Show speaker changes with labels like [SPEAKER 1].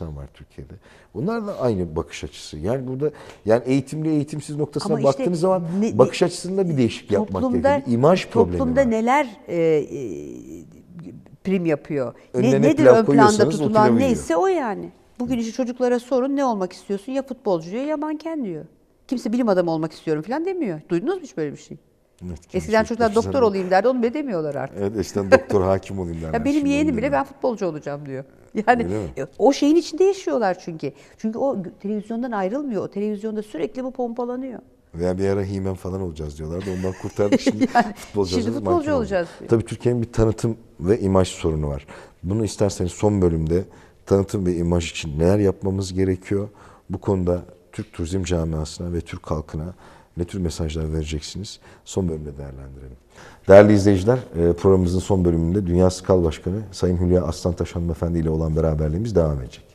[SPEAKER 1] insan var Türkiye'de. Bunlar da aynı bakış açısı. Yani burada yani eğitimli eğitimsiz noktasına
[SPEAKER 2] Ama işte
[SPEAKER 1] baktığınız zaman
[SPEAKER 2] ne-
[SPEAKER 1] bakış açısında bir değişik yapmak gerekiyor. Bir imaj problemi
[SPEAKER 2] toplumda
[SPEAKER 1] var.
[SPEAKER 2] neler e, e, prim yapıyor?
[SPEAKER 1] Önüne
[SPEAKER 2] ne,
[SPEAKER 1] ne
[SPEAKER 2] nedir ön planda tutulan neyse o yani. Bugün işte çocuklara sorun ne olmak istiyorsun? Ya futbolcu diyor ya manken diyor. Kimse bilim adamı olmak istiyorum falan demiyor. Duydunuz mu hiç böyle bir şey?
[SPEAKER 1] Evet,
[SPEAKER 2] Eskiden çocuklar doktor olayım derdi, onu bile demiyorlar artık.
[SPEAKER 1] Evet eskiden doktor hakim olayım derler.
[SPEAKER 2] Ya benim
[SPEAKER 1] Şimdi
[SPEAKER 2] yeğenim bile ben futbolcu olacağım diyor. Yani e, o şeyin içinde yaşıyorlar çünkü. Çünkü o televizyondan ayrılmıyor. O televizyonda sürekli bu pompalanıyor.
[SPEAKER 1] Veya bir ara Himen falan olacağız diyorlardı. Ondan kurtardık şimdi
[SPEAKER 2] Yani
[SPEAKER 1] futbolcu
[SPEAKER 2] şimdi futbolcu olacağız diyor.
[SPEAKER 1] Tabii Türkiye'nin bir tanıtım ve imaj sorunu var. Bunu isterseniz son bölümde tanıtım ve imaj için neler yapmamız gerekiyor? Bu konuda Türk turizm camiasına ve Türk halkına ne tür mesajlar vereceksiniz? Son bölümde değerlendirelim. Değerli izleyiciler, e, programımızın son bölümünde Dünya Skal Başkanı Sayın Hülya Aslantaş Hanımefendi ile olan beraberliğimiz devam edecek.